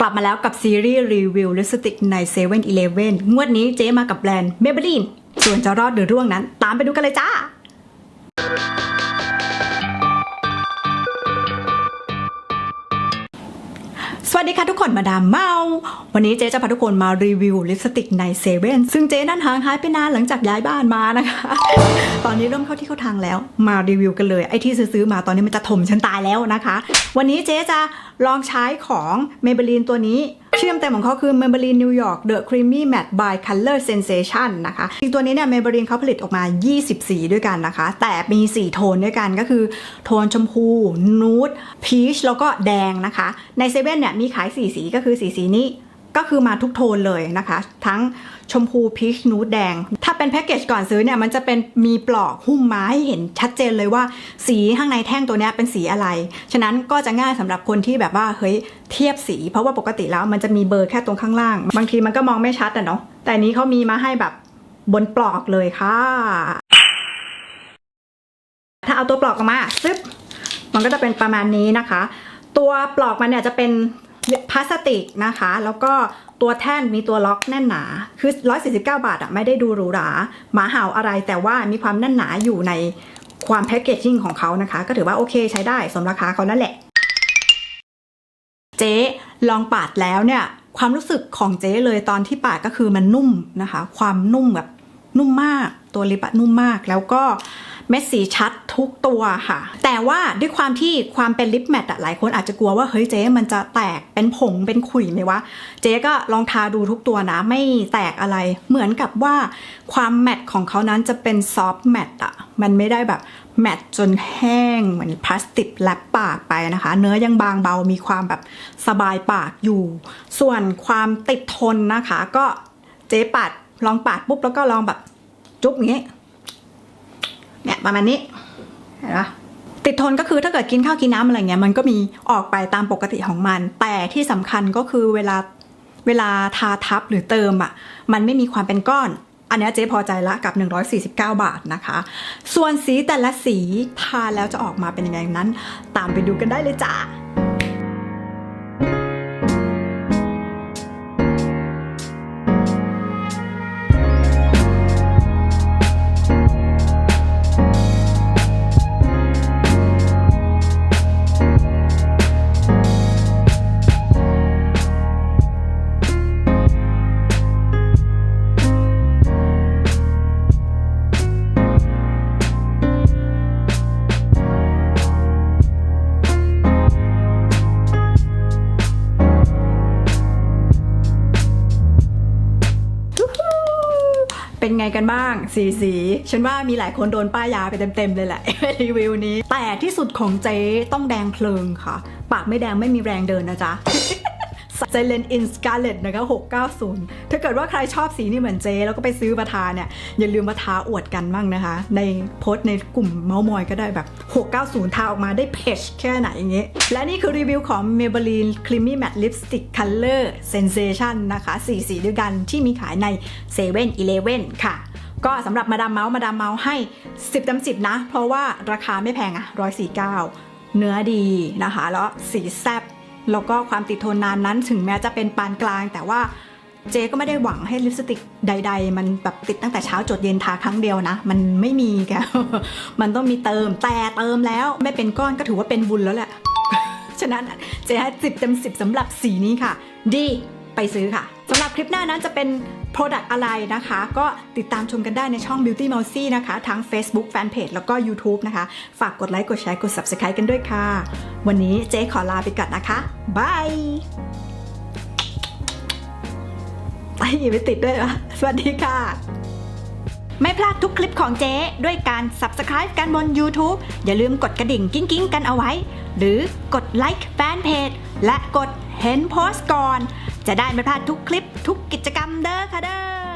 กลับมาแล้วกับซีรีส์รีวิวลิปสติกใน7 e เ e ่ e อองวดนี้เจ๊มากับแบรนด์เมเบอรีนส่วนจะรอดหรือร่วงนั้น ตามไปดูกันเลยจ้า วัสดีค่ะทุกคนมาดามเมา วันนี้เจ๊จะพาทุกคนมารีวิวลิปสติกในเซเว่นซึ่งเจ๊นั่นห่างหายไปนานหลังจากย้ายบ้านมานะคะ ตอนนี้เริ่มเข้าที่เข้าทางแล้ว มารีวิวกันเลยไอ้ที่ซื้อมาตอนนี้มันจะถมฉันตายแล้วนะคะ วันนี้เจ๊จะลองใช้ของเมเบลีนตัวนี้ ชื่อเต็มของเขาคือ Maybelline New York The Creamy Matte by Color Sensation นะคะจริงตัวนี้เนี่ย Maybelline เขาผลิตออกมา 20 สีด้วยกันนะคะ แต่มี 4 โทนด้วยกันก็คือ โทนชมพู นูดพีชแล้วก็แดงนะคะ ในเซเว่นเนี่ยมีขาย 4 สีก็คือ 4 สีนี้ ก็คือมาทุกโทนเลยนะคะ ทั้งชมพูพีชนูดแดง ถ้าเป็นแพ็กเกจก่อนซื้อเนี่ย มันจะเป็นมีปลอกหุ้มมาให้เห็นชัดเจนเลยว่าสีข้างในแท่งตัวนี้เป็นสีอะไร ฉะนั้นก็จะง่ายสำหรับคนที่แบบว่าเฮ้ยเทียบสี เพราะว่าปกติแล้วมันจะมีเบอร์แค่ตรงข้างล่าง บางทีมันก็มองไม่ชัดอะเนาะแต่อันนี้เขามีมาให้แบบบนปลอกเลยค่ะ ถ้าเอาตัวปลอกออกมาซึบมันก็จะเป็นประมาณนี้นะคะ ตัวปลอกมันเนี่ยจะเป็น พลาสติกนะคะ แล้วก็ตัวแท่นมีตัวล็อกแน่นหนา คือ 149 บาทอะไม่ได้ดูหรูหราหมาเห่าอะไรแต่ว่ามีความแน่นหนาอยู่ในความแพคเกจจิ้งของเขานะคะ ก็ถือว่าโอเคใช้ได้สมราคาเขานั่นแหละ เจ๊ลองปาดแล้วเนี่ย ความรู้สึกของเจ๊เลยตอนที่ปาดก็คือมันนุ่มนะคะ ความนุ่มแบบนุ่มมากตัวลิปะนุ่มมากแล้วก็เม็ดสีชัดทุกตัวค่ะ แต่ว่าด้วยความที่ความเป็นลิปแมทอะหลายคนอาจจะกลัวว่าเฮ้ยเจ๊มันจะแตก เป็นผงเป็นขุยไหมวะ เจ๊ก็ลองทาดูทุกตัวนะ ไม่แตกอะไร เหมือนกับว่าความแมทของเขานั้นจะเป็นซอฟต์แมทอะมันไม่ได้แบบแมทจนแห้งเหมือนพลาสติกแลบปากไปนะคะ เนื้อยังบางเบามีความแบบสบายปากอยู่ ส่วนความติดทนนะคะ ก็เจ๊ปัดลองปาดปุ๊บแล้วก็ลองแบบจุ๊บอย่างนี้เนี่ยประมาณนี้เห็นปะ ติดทนก็คือถ้าเกิดกินข้าวกินน้ำอะไรเงี้ยมันก็มีออกไปตามปกติของมัน แต่ที่สำคัญก็คือเวลาเวลาทาทับหรือเติมอะ่ะมันไม่มีความเป็นก้อน อันนี้เจ๊พอใจละกับ 149 บาทนะคะ ส่วนสีแต่ละสีทาแล้วจะออกมาเป็นยังไงนั้น ตามไปดูกันได้เลยจ้า เป็นไงกันบ้างสีสีฉันว่ามีหลายคนโดนป้ายยาไปเต็มๆเลยแหละรีวิวนี้ แต่ที่สุดของเจ๊ต้องแดงเพลิงค่ะ ปากไม่แดงไม่มีแรงเดินนะจ๊ะ Silent in Scarlet นะคะ690 ถ้าเกิดว่าใครชอบสีนี่เหมือนเจ แล้วก็ไปซื้อมาทาเนี่ย อย่าลืมมาทาอวดกันบ้างนะคะ ในโพสต์ในกลุ่มเมาส์มอยก็ได้แบบ 690 ทาออกมาได้เพจแค่ไหนอย่างเงี้ยและนี่คือรีวิวของ Maybelline Creamy Matte Lipstick Color Sensation นะคะ4สีด้วยกันที่มีขายใน7 e เ e ่ e อค่ะก็สำหรับมาดามเมาส์มาดามเมาส์ให้ 10เต็ม10 นะ เพราะว่าราคาไม่แพงอะ149 เนื้อดีนะคะ แล้วสีแซบ แล้วก็ความติดทนนานนั้นถึงแม้จะเป็นปานกลาง แต่ว่าเจก็ไม่ได้หวังให้ลิปสติกใด ๆ มันแบบติดตั้งแต่เช้าจดเย็นทาครั้งเดียวนะ มันไม่มีแกมันต้องมีเติมแต่เติมแล้วไม่เป็นก้อนก็ถือว่าเป็นบุญแล้วแหละฉะนั้นเจ๊ให้สิบเต็มสิบสำหรับสีนี้ค่ะ ดี ไปซื้อค่ะสำหรับคลิปหน้านั้นจะเป็น Product อะไรนะคะ ก็ติดตามชมกันได้ในช่อง Beauty Mousy นะคะ ทั้ง Facebook Fanpage แล้วก็ YouTube นะคะ ฝากกดไลค์กดแชร์กด Subscribe กันด้วยค่ะ วันนี้เจ๊ขอลาไปก่อนนะคะบายไอ้ยไม่ติดด้วยเหรอสวัสดีค่ะ ไม่พลาดทุกคลิปของเจ๊ ด้วยการ Subscribe กันบน YouTube อย่าลืมกดกระดิ่งกิ้งกิ้งกันเอาไว้ หรือกดไลค์แฟนเพจและกดเห็นโพสต์ก่อน จะได้ไม่พลาดทุกคลิปทุกกิจกรรมเด้อค่ะเด้อ